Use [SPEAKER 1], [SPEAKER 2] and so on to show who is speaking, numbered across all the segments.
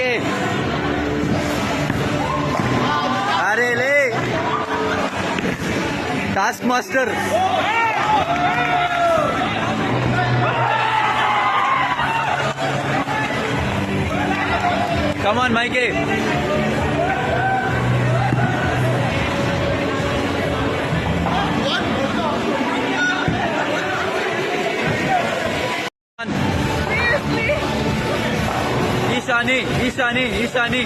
[SPEAKER 1] के अरे ले टास्क मास्टर कमान माइके ईशानी ईशानी ईशानी।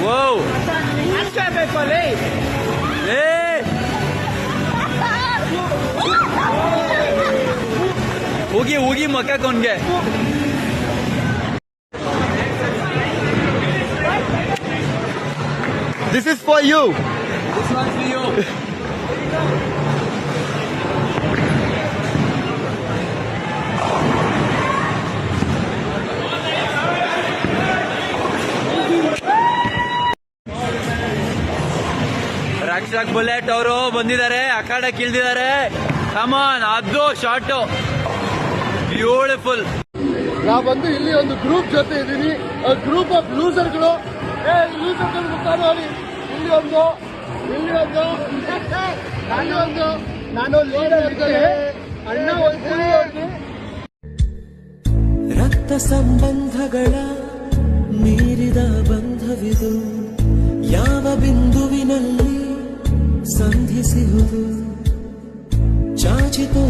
[SPEAKER 1] वो अच्छा पेपर ले। ले। होगी होगी मक्का कौन गया?
[SPEAKER 2] This is for you. This one's for you.
[SPEAKER 1] Rakshak Bullet ಅವರು ಬಂದಿದ್ದಾರೆ ಅಖಾಡ ಕೀಳ್ದಿದ್ದಾರೆ. ಕಮಾನ್ ಅದು ಶಾರ್ಟು ಬ್ಯೂಟಿಫುಲ್
[SPEAKER 2] ನಾ ಬಂದು ಇಲ್ಲಿ ಒಂದು ಗ್ರೂಪ್ ಜೊತೆ ಇದ್ದೀನಿ. ಗ್ರೂಪ್ ಆಫ್ ಲೂಸರ್ಗಳು ಇಲ್ಲಿ ಒಂದು ಇಲ್ಲಿ ಒಂದು. ನಾನು ಒಂದು ನಾನು ಲೀಡರ್ ಇದ್ದೇನೆ ಅಣ್ಣ
[SPEAKER 3] ರಕ್ತ ಸಂಬಂಧಗಳ ಮೀರಿದ ಬಂಧವಿದು. संधि से हो चाँच तो